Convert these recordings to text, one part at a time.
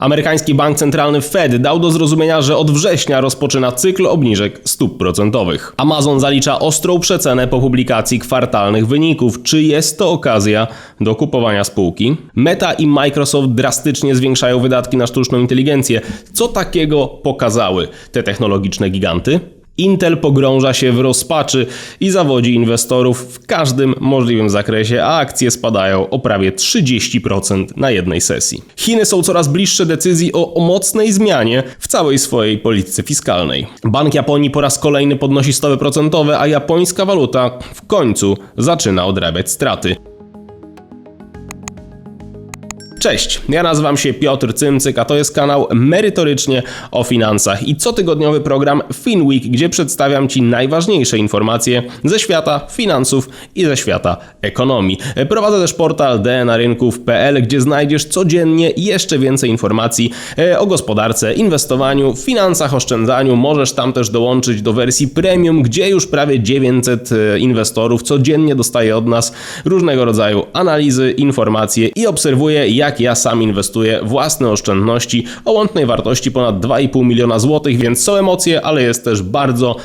Amerykański bank centralny Fed dał do zrozumienia, że od września rozpoczyna cykl obniżek stóp procentowych. Amazon zalicza ostrą przecenę po publikacji kwartalnych wyników. Czy jest to okazja do kupowania spółki? Meta i Microsoft drastycznie zwiększają wydatki na sztuczną inteligencję. Co takiego pokazały te technologiczne giganty? Intel pogrąża się w rozpaczy i zawodzi inwestorów w każdym możliwym zakresie, a akcje spadają o prawie 30% na jednej sesji. Chiny są coraz bliższe decyzji o, mocnej zmianie w całej swojej polityce fiskalnej. Bank Japonii po raz kolejny podnosi stopy procentowe, a japońska waluta w końcu zaczyna odrabiać straty. Cześć, ja nazywam się Piotr Cymcyk, a to jest kanał Merytorycznie o Finansach i cotygodniowy program FinWeek, gdzie przedstawiam Ci najważniejsze informacje ze świata finansów i ze świata ekonomii. Prowadzę też portal dnarynków.pl, gdzie znajdziesz codziennie jeszcze więcej informacji e, o gospodarce, inwestowaniu, finansach, oszczędzaniu. Możesz tam też dołączyć do wersji premium, gdzie już prawie 900 e, inwestorów codziennie dostaje od nas różnego rodzaju analizy, informacje i obserwuje, jak jak ja sam inwestuję własne oszczędności o łącznej wartości ponad 2,5 miliona złotych, więc są emocje, ale jest też bardzo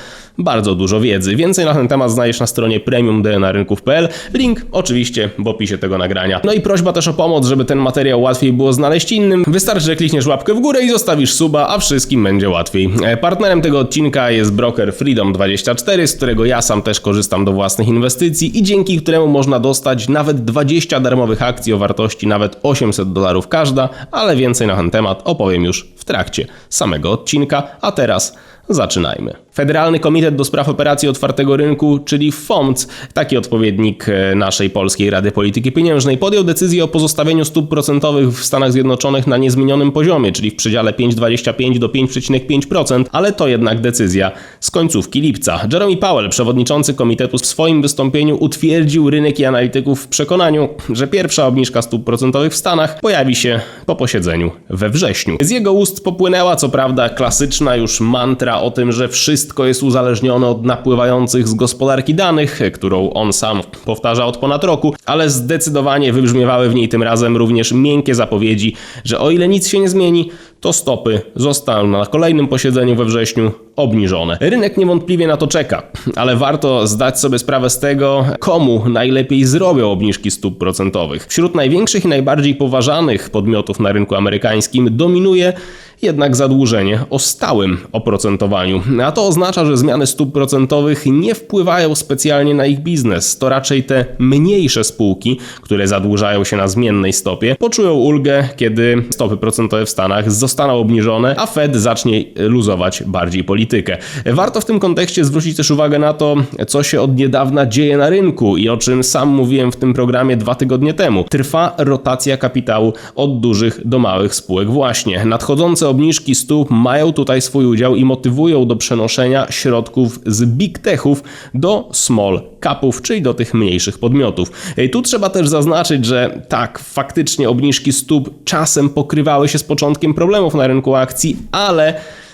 bardzo dużo wiedzy. Więcej na ten temat znajdziesz na stronie premiumdnarynków.pl. Link oczywiście w opisie tego nagrania. No i prośba też o pomoc, żeby ten materiał łatwiej było znaleźć innym. Wystarczy, że klikniesz łapkę w górę i zostawisz suba, a wszystkim będzie łatwiej. E, partnerem tego odcinka jest broker Freedom24, z którego ja sam też korzystam do własnych inwestycji i dzięki któremu można dostać nawet 20 darmowych akcji o wartości nawet 800 dolarów każda, ale więcej na ten temat opowiem już w trakcie samego odcinka. A teraz Zaczynajmy. Federalny Komitet do Spraw Operacji Otwartego Rynku, czyli FOMC, taki odpowiednik e, naszej Polskiej Rady Polityki Pieniężnej, podjął decyzję o pozostawieniu stóp procentowych w Stanach Zjednoczonych na niezmienionym poziomie, czyli w przedziale 5,25 do 5,5%, ale to jednak decyzja z końcówki lipca. Jeremy Powell, przewodniczący komitetu, w swoim wystąpieniu utwierdził rynek i analityków w przekonaniu, że pierwsza obniżka stóp procentowych w Stanach pojawi się po posiedzeniu we wrześniu. Z jego ust popłynęła co prawda klasyczna już mantra o tym, że wszystko jest uzależnione od napływających z gospodarki danych, którą on sam powtarza od ponad roku, ale zdecydowanie wybrzmiewały w niej tym razem również miękkie zapowiedzi, że o ile nic się nie zmieni, to stopy zostaną na kolejnym posiedzeniu we wrześniu obniżone. Rynek niewątpliwie na to czeka, ale warto zdać sobie sprawę z tego, komu najlepiej zrobią obniżki stóp procentowych. Wśród największych i najbardziej poważanych podmiotów na rynku amerykańskim dominuje jednak zadłużenie o stałym oprocentowaniu. A to oznacza, że zmiany stóp procentowych nie wpływają specjalnie na ich biznes. To raczej te mniejsze spółki, które zadłużają się na zmiennej stopie, poczują ulgę, kiedy stopy procentowe w Stanach zostaną obniżone, a Fed zacznie luzować bardziej politykę. Warto w tym kontekście zwrócić też uwagę na to, co się od niedawna dzieje na rynku i o czym sam mówiłem w tym programie dwa tygodnie temu. Trwa rotacja kapitału od dużych do małych spółek właśnie. Nadchodzące obniżki stóp mają tutaj swój udział i motywują do przenoszenia środków z big techów do small capów, czyli do tych mniejszych podmiotów. Tu trzeba też zaznaczyć, że tak, faktycznie obniżki stóp czasem pokrywały się z początkiem problemów na rynku akcji, ale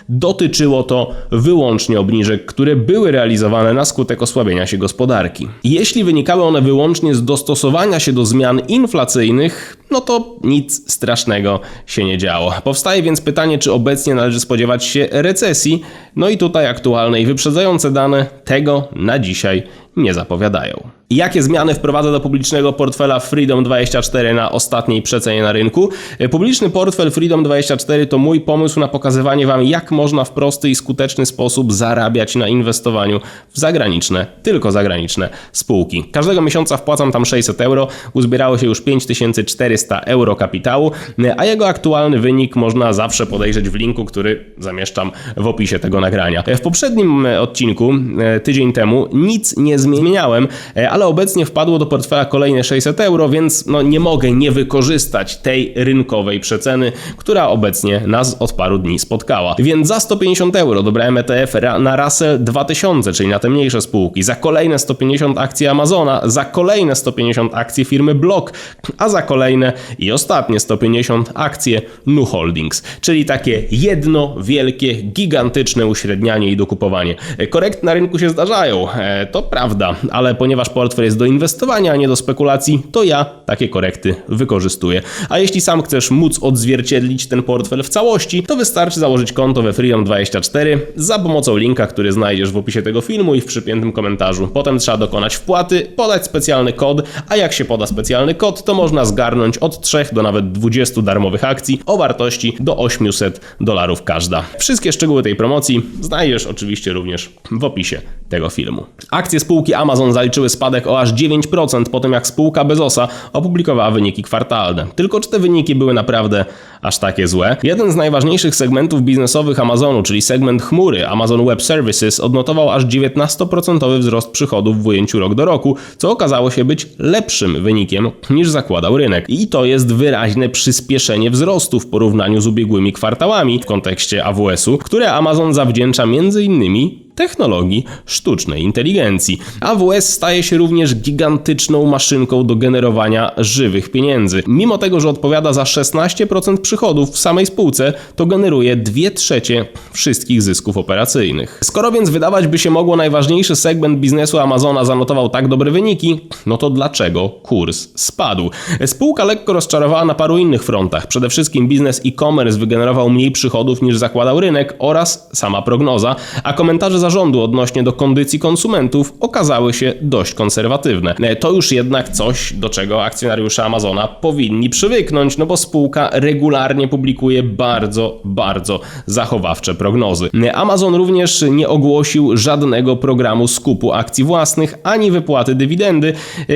dotyczyło to wyłącznie obniżek, które były realizowane na skutek osłabienia się gospodarki. Jeśli wynikały one wyłącznie z dostosowania się do zmian inflacyjnych, no to nic strasznego się nie działo. Powstaje więc pytanie, czy obecnie należy spodziewać się recesji, no i tutaj aktualne i wyprzedzające dane tego na dzisiaj nie zapowiadają. Jakie zmiany wprowadza do publicznego portfela Freedom24 na ostatniej przecenie na rynku? Publiczny portfel Freedom24 to mój pomysł na pokazywanie Wam, jak można w prosty i skuteczny sposób zarabiać na inwestowaniu w zagraniczne, tylko zagraniczne spółki. Każdego miesiąca wpłacam tam 600 euro, uzbierało się już 5400 euro kapitału, a jego aktualny wynik można zawsze podejrzeć w linku, który zamieszczam w opisie tego nagrania. W poprzednim odcinku, e, tydzień temu, nic nie zmieniałem, e, ale obecnie wpadło do portfela kolejne 600 euro, więc no nie mogę nie wykorzystać tej rynkowej przeceny, która obecnie nas od paru dni spotkała. Więc za 150 euro dobrałem ETF na Russell 2000, czyli na te mniejsze spółki, za kolejne 150 akcji Amazona, za kolejne 150 akcji firmy Block, a za kolejne i ostatnie 150 akcje Nu Holdings, czyli takie jedno wielkie, gigantyczne uśrednianie i dokupowanie. Korekty na rynku się zdarzają, e, to prawda prawda, ale ponieważ portfel jest do inwestowania, a nie do spekulacji, to ja takie korekty wykorzystuję. A jeśli sam chcesz móc odzwierciedlić ten portfel w całości, to wystarczy założyć konto we Freedom24 za pomocą linka, który znajdziesz w opisie tego filmu i w przypiętym komentarzu. Potem trzeba dokonać wpłaty, podać specjalny kod, a jak się poda specjalny kod, to można zgarnąć od 3 do nawet 20 darmowych akcji o wartości do 800 dolarów każda. Wszystkie szczegóły tej promocji znajdziesz oczywiście również w opisie tego filmu. Akcje spółki Amazon zaliczyły spadek o aż 9% po tym jak spółka Bezosa opublikowała wyniki kwartalne. Tylko czy te wyniki były naprawdę aż takie złe? Jeden z najważniejszych segmentów biznesowych Amazonu, czyli segment chmury Amazon Web Services odnotował aż 19% wzrost przychodów w ujęciu rok do roku, co okazało się być lepszym wynikiem niż zakładał rynek. I to jest wyraźne przyspieszenie wzrostu w porównaniu z ubiegłymi kwartałami w kontekście AWS-u, które Amazon zawdzięcza m.in technologii sztucznej inteligencji. AWS staje się również gigantyczną maszynką do generowania żywych pieniędzy. Mimo tego, że odpowiada za 16% przychodów w samej spółce, to generuje 2 trzecie wszystkich zysków operacyjnych. Skoro więc wydawać by się mogło najważniejszy segment biznesu Amazona zanotował tak dobre wyniki, no to dlaczego kurs spadł? Spółka lekko rozczarowała na paru innych frontach. Przede wszystkim biznes e-commerce wygenerował mniej przychodów niż zakładał rynek oraz sama prognoza, a komentarze zarządu odnośnie do kondycji konsumentów okazały się dość konserwatywne. To już jednak coś, do czego akcjonariusze Amazona powinni przywyknąć, no bo spółka regularnie publikuje bardzo, bardzo zachowawcze prognozy. Amazon również nie ogłosił żadnego programu skupu akcji własnych ani wypłaty dywidendy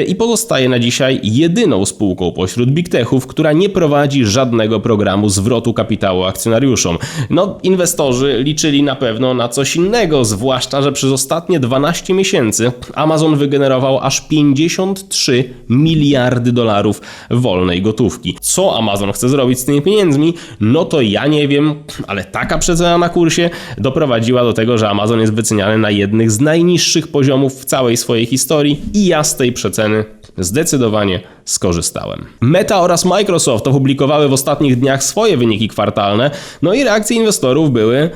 i pozostaje na dzisiaj jedyną spółką pośród big techów, która nie prowadzi żadnego programu zwrotu kapitału akcjonariuszom. No, inwestorzy liczyli na pewno na coś innego, zwłaszcza, że przez ostatnie 12 miesięcy Amazon wygenerował aż 53 miliardy dolarów wolnej gotówki. Co Amazon chce zrobić z tymi pieniędzmi? No to ja nie wiem, ale taka przecena na kursie doprowadziła do tego, że Amazon jest wyceniany na jednych z najniższych poziomów w całej swojej historii i ja z tej przeceny zdecydowanie skorzystałem. Meta oraz Microsoft opublikowały w ostatnich dniach swoje wyniki kwartalne, no i reakcje inwestorów były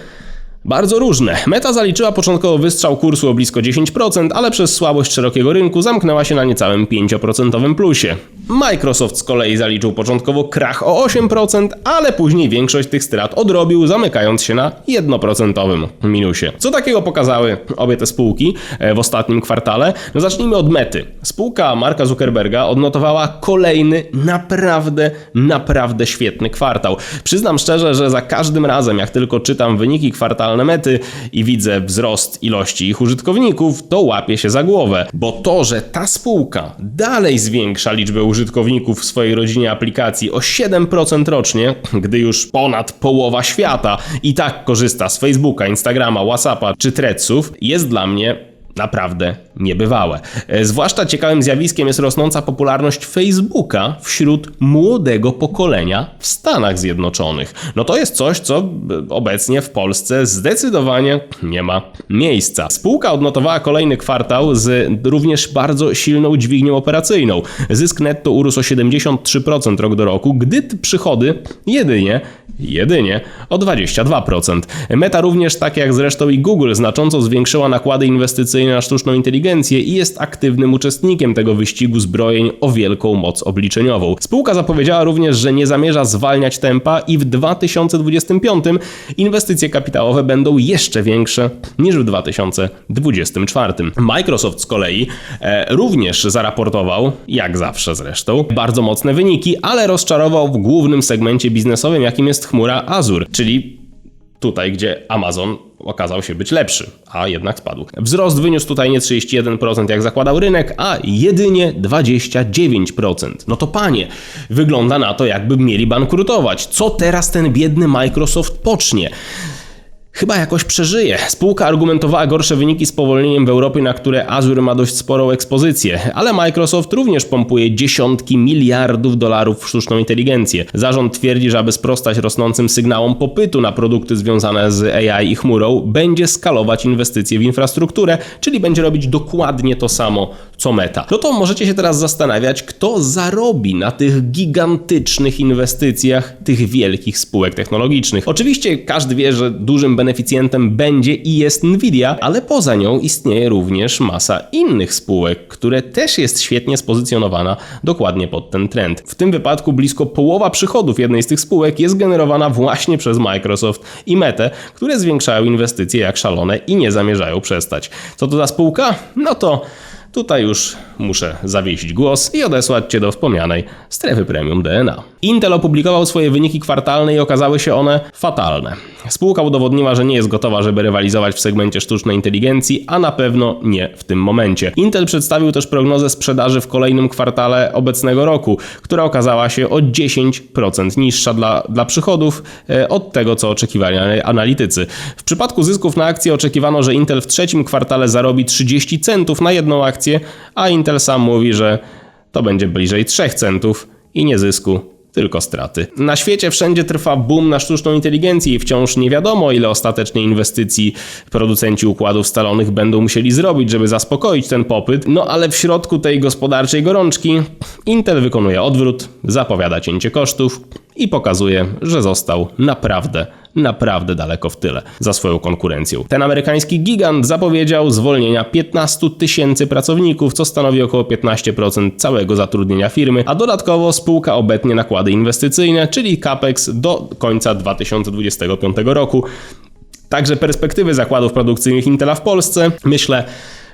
bardzo różne. Meta zaliczyła początkowo wystrzał kursu o blisko 10%, ale przez słabość szerokiego rynku zamknęła się na niecałym 5% plusie. Microsoft z kolei zaliczył początkowo krach o 8%, ale później większość tych strat odrobił, zamykając się na 1% minusie. Co takiego pokazały obie te spółki e, w ostatnim kwartale? No zacznijmy od Mety. Spółka Marka Zuckerberga odnotowała kolejny naprawdę, naprawdę świetny kwartał. Przyznam szczerze, że za każdym razem, jak tylko czytam wyniki kwartalne Mety i widzę wzrost ilości ich użytkowników, to łapię się za głowę, bo to, że ta spółka dalej zwiększa liczbę użytkowników w swojej rodzinie aplikacji o 7% rocznie, gdy już ponad połowa świata i tak korzysta z Facebooka, Instagrama, WhatsAppa czy Threadsów, jest dla mnie naprawdę niebywałe. E, zwłaszcza ciekawym zjawiskiem jest rosnąca popularność Facebooka wśród młodego pokolenia w Stanach Zjednoczonych. No to jest coś, co e, obecnie w Polsce zdecydowanie nie ma miejsca. Spółka odnotowała kolejny kwartał z również bardzo silną dźwignią operacyjną. Zysk netto urósł o 73% rok do roku, gdy przychody jedynie jedynie o 22%. Meta również, tak jak zresztą i Google, znacząco zwiększyła nakłady inwestycyjne na sztuczną inteligencję i jest aktywnym uczestnikiem tego wyścigu zbrojeń o wielką moc obliczeniową. Spółka zapowiedziała również, że nie zamierza zwalniać tempa i w 2025 inwestycje kapitałowe będą jeszcze większe niż w 2024. Microsoft z kolei e, również zaraportował, jak zawsze zresztą, bardzo mocne wyniki, ale rozczarował w głównym segmencie biznesowym, jakim jest chmura Azure, czyli tutaj, gdzie Amazon okazał się być lepszy, a jednak spadł. Wzrost wyniósł tutaj nie 31% jak zakładał rynek, a jedynie 29%. No to panie, wygląda na to jakby mieli bankrutować. Co teraz ten biedny Microsoft pocznie? Chyba jakoś przeżyje. Spółka argumentowała gorsze wyniki spowolnieniem w Europie, na które Azure ma dość sporą ekspozycję, ale Microsoft również pompuje dziesiątki miliardów dolarów w sztuczną inteligencję. Zarząd twierdzi, że aby sprostać rosnącym sygnałom popytu na produkty związane z AI i chmurą, będzie skalować inwestycje w infrastrukturę, czyli będzie robić dokładnie to samo, co Meta. No to możecie się teraz zastanawiać, kto zarobi na tych gigantycznych inwestycjach tych wielkich spółek technologicznych. Oczywiście każdy wie, że dużym beneficjentem będzie i jest Nvidia, ale poza nią istnieje również masa innych spółek, które też jest świetnie spozycjonowana dokładnie pod ten trend. W tym wypadku blisko połowa przychodów jednej z tych spółek jest generowana właśnie przez Microsoft i Meta, które zwiększają inwestycje jak szalone i nie zamierzają przestać. Co to za spółka? No to Tutaj już muszę zawiesić głos i odesłać Cię do wspomnianej strefy premium DNA. Intel opublikował swoje wyniki kwartalne i okazały się one fatalne. Spółka udowodniła, że nie jest gotowa, żeby rywalizować w segmencie sztucznej inteligencji, a na pewno nie w tym momencie. Intel przedstawił też prognozę sprzedaży w kolejnym kwartale obecnego roku, która okazała się o 10% niższa dla, dla przychodów e, od tego, co oczekiwali analitycy. W przypadku zysków na akcję oczekiwano, że Intel w trzecim kwartale zarobi 30 centów na jedną akcję, a Intel sam mówi, że to będzie bliżej 3 centów i nie zysku tylko straty. Na świecie wszędzie trwa boom na sztuczną inteligencję i wciąż nie wiadomo, ile ostatecznie inwestycji producenci układów stalonych będą musieli zrobić, żeby zaspokoić ten popyt. No ale w środku tej gospodarczej gorączki Intel wykonuje odwrót, zapowiada cięcie kosztów i pokazuje, że został naprawdę naprawdę daleko w tyle za swoją konkurencją. Ten amerykański gigant zapowiedział zwolnienia 15 tysięcy pracowników, co stanowi około 15% całego zatrudnienia firmy, a dodatkowo spółka obetnie nakłady inwestycyjne, czyli capex do końca 2025 roku. Także perspektywy zakładów produkcyjnych Intela w Polsce, myślę,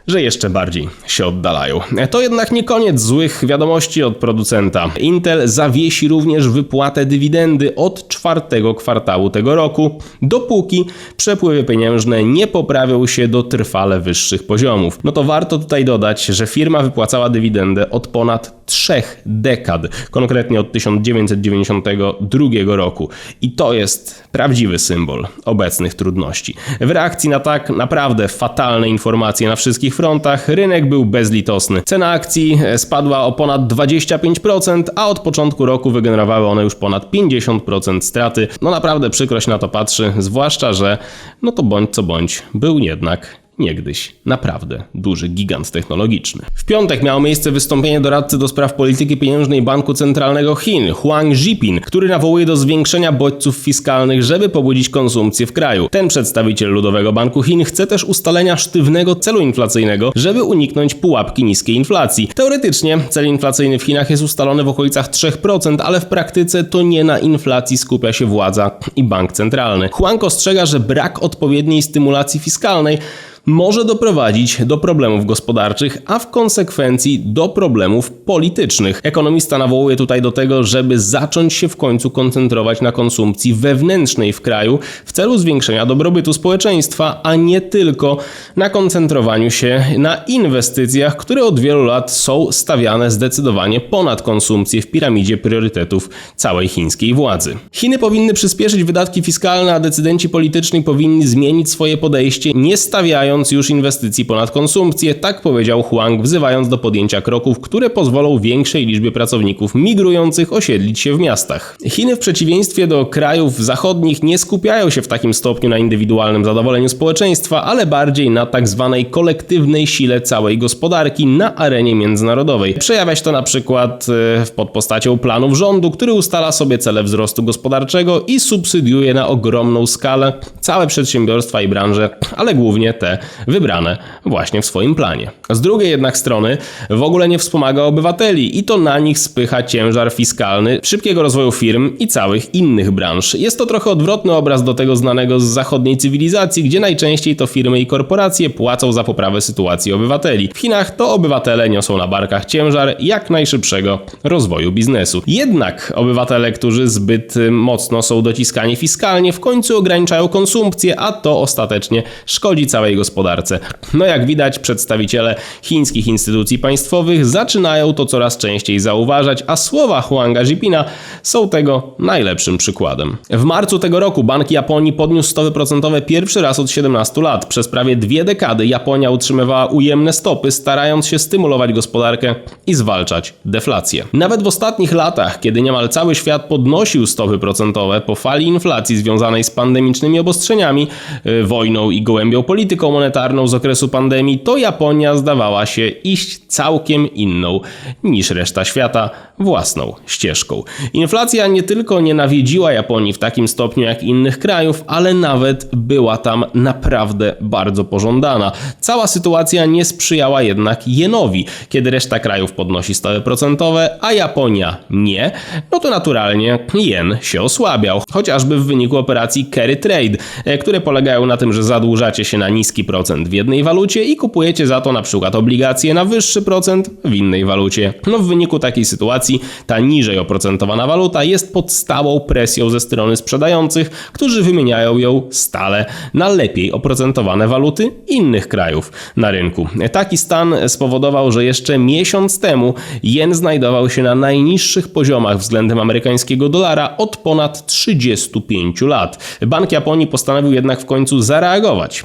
że jeszcze bardziej się oddalają. To jednak nie koniec złych wiadomości od producenta. Intel zawiesi również wypłatę dywidendy od czwartego kwartału tego roku, dopóki przepływy pieniężne nie poprawią się do trwale wyższych poziomów. No to warto tutaj dodać, że firma wypłacała dywidendę od ponad trzech dekad, konkretnie od 1992 roku. I to jest prawdziwy symbol obecnych trudności. W reakcji na tak naprawdę fatalne informacje na wszystkich frontach, rynek był bezlitosny. Cena akcji e, spadła o ponad 25%, a od początku roku wygenerowały one już ponad 50% straty. No naprawdę przykro się na to patrzy, zwłaszcza, że no to bądź co bądź był jednak niegdyś naprawdę duży gigant technologiczny. W piątek miało miejsce wystąpienie doradcy do spraw polityki pieniężnej Banku Centralnego Chin, Huang Zhipin, który nawołuje do zwiększenia bodźców fiskalnych, żeby pobudzić konsumpcję w kraju. Ten przedstawiciel Ludowego Banku Chin chce też ustalenia sztywnego celu inflacyjnego, żeby uniknąć pułapki niskiej inflacji. Teoretycznie cel inflacyjny w Chinach jest ustalony w okolicach 3%, ale w praktyce to nie na inflacji skupia się władza i bank centralny. Huang ostrzega, że brak odpowiedniej stymulacji fiskalnej może doprowadzić do problemów gospodarczych, a w konsekwencji do problemów politycznych. Ekonomista nawołuje tutaj do tego, żeby zacząć się w końcu koncentrować na konsumpcji wewnętrznej w kraju w celu zwiększenia dobrobytu społeczeństwa, a nie tylko na koncentrowaniu się na inwestycjach, które od wielu lat są stawiane zdecydowanie ponad konsumpcję w piramidzie priorytetów całej chińskiej władzy. Chiny powinny przyspieszyć wydatki fiskalne, a decydenci polityczni powinni zmienić swoje podejście, nie stawiając już inwestycji ponad konsumpcję, tak powiedział Huang, wzywając do podjęcia kroków, które pozwolą większej liczbie pracowników migrujących osiedlić się w miastach. Chiny w przeciwieństwie do krajów zachodnich nie skupiają się w takim stopniu na indywidualnym zadowoleniu społeczeństwa, ale bardziej na tak zwanej kolektywnej sile całej gospodarki na arenie międzynarodowej. Przejawia się to na przykład e, pod postacią planów rządu, który ustala sobie cele wzrostu gospodarczego i subsydiuje na ogromną skalę całe przedsiębiorstwa i branże, ale głównie te wybrane właśnie w swoim planie. Z drugiej jednak strony w ogóle nie wspomaga obywateli i to na nich spycha ciężar fiskalny szybkiego rozwoju firm i całych innych branż. Jest to trochę odwrotny obraz do tego znanego z zachodniej cywilizacji, gdzie najczęściej to firmy i korporacje płacą za poprawę sytuacji obywateli. W Chinach to obywatele niosą na barkach ciężar jak najszybszego rozwoju biznesu. Jednak obywatele, którzy zbyt mocno są dociskani fiskalnie, w końcu ograniczają konsumpcję, a to ostatecznie szkodzi całej gospodarce gospodarce. No jak widać, przedstawiciele chińskich instytucji państwowych zaczynają to coraz częściej zauważać, a słowa Huanga Jipina są tego najlepszym przykładem. W marcu tego roku Bank Japonii podniósł stopy procentowe pierwszy raz od 17 lat. Przez prawie dwie dekady Japonia utrzymywała ujemne stopy, starając się stymulować gospodarkę i zwalczać deflację. Nawet w ostatnich latach, kiedy niemal cały świat podnosił stopy procentowe po fali inflacji związanej z pandemicznymi obostrzeniami, yy, wojną i gołębią polityką monetarną z okresu pandemii, to Japonia zdawała się iść całkiem inną niż reszta świata własną ścieżką. Inflacja nie tylko nie nawiedziła Japonii w takim stopniu jak innych krajów, ale nawet była tam naprawdę bardzo pożądana. Cała sytuacja nie sprzyjała jednak jenowi. Kiedy reszta krajów podnosi stopy procentowe, a Japonia nie, no to naturalnie jen się osłabiał. Chociażby w wyniku operacji carry trade, e, które polegają na tym, że zadłużacie się na niski procent w jednej walucie i kupujecie za to na przykład obligacje na wyższy procent w innej walucie. No w wyniku takiej sytuacji ta niżej oprocentowana waluta jest pod stałą presją ze strony sprzedających, którzy wymieniają ją stale na lepiej oprocentowane waluty innych krajów na rynku. Taki stan spowodował, że jeszcze miesiąc temu jen znajdował się na najniższych poziomach względem amerykańskiego dolara od ponad 35 lat. Bank Japonii postanowił jednak w końcu zareagować.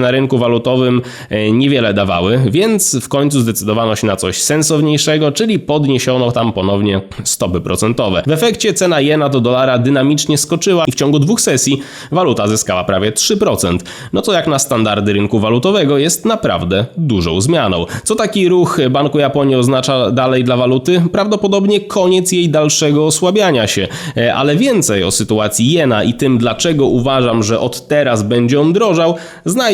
Na rynku walutowym e, niewiele dawały, więc w końcu zdecydowano się na coś sensowniejszego, czyli podniesiono tam ponownie stopy procentowe. W efekcie cena jena do dolara dynamicznie skoczyła i w ciągu dwóch sesji waluta zyskała prawie 3%. No co jak na standardy rynku walutowego jest naprawdę dużą zmianą. Co taki ruch Banku Japonii oznacza dalej dla waluty? Prawdopodobnie koniec jej dalszego osłabiania się. E, Ale więcej o sytuacji jena i tym dlaczego uważam, że od teraz będzie on drożał,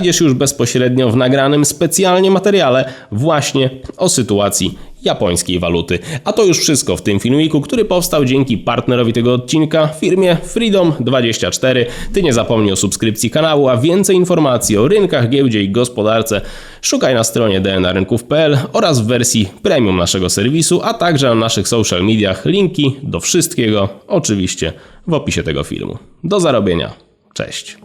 znajdziesz już bezpośrednio w nagranym specjalnie materiale właśnie o sytuacji japońskiej waluty. A to już wszystko w tym filmiku, który powstał dzięki partnerowi tego odcinka, firmie Freedom24. Ty nie zapomnij o subskrypcji kanału, a więcej informacji o rynkach, giełdzie i gospodarce szukaj na stronie dnarynków.pl oraz w wersji premium naszego serwisu, a także na naszych social mediach. Linki do wszystkiego oczywiście w opisie tego filmu. Do zarobienia. Cześć.